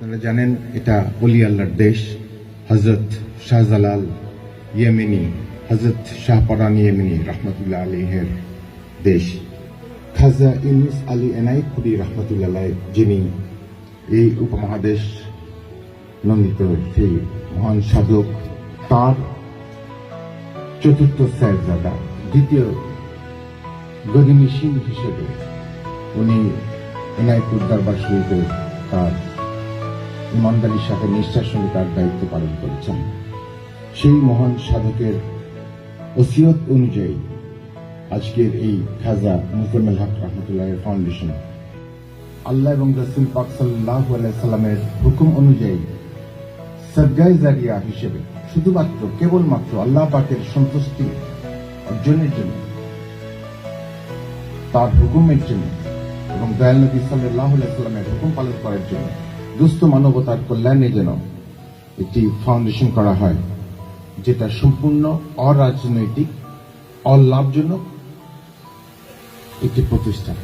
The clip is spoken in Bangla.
আপনারা জানেন এটা অলি আল্লাহর দেশ হজরত শাহজালাল ইয়েমেনি হজরত শাহপরান ইয়েমিনি রহমতুল্লাহ আলীহের দেশ। খাজা ইউনুস আলী এনাইপুরি রহমতুল্লাহ আলাইহ, যিনি এই উপমহাদেশ নন্দিত সেই মহান সাধক তার চতুর্থ সাহেবজাদা দ্বিতীয় গদিনী সিং হিসেবে উনি এনায়পুর দরবার শরীফে তার ইমানদারির সাথে নিষ্ঠার সঙ্গে তার দায়িত্ব পালন করেছেন। সেই মহান সাধকের ওসিয়ত অনুযায়ী আজকের এই খাজা মুজাম্মেল হক রহমতুল্লাহ ফাউন্ডেশন আল্লাহ এবং রসুল পাক সাল্লাহ সাল্লামের হুকুম অনুযায়ী সদ্গাই জারিয়া হিসেবে শুধুমাত্র কেবলমাত্র আল্লাহ পাকের সন্তুষ্টি অর্জনের জন্য, তার হুকুমের জন্য এবং দয়াল নবী সাল্লাহ সাল্লামের হুকুম পালন করার জন্য দুস্থ মানবতার কল্যাণে যেন একটি ফাউন্ডেশন করা হয় যেটা সম্পূর্ণ অরাজনৈতিক অলাভজনক একটি প্রতিষ্ঠান।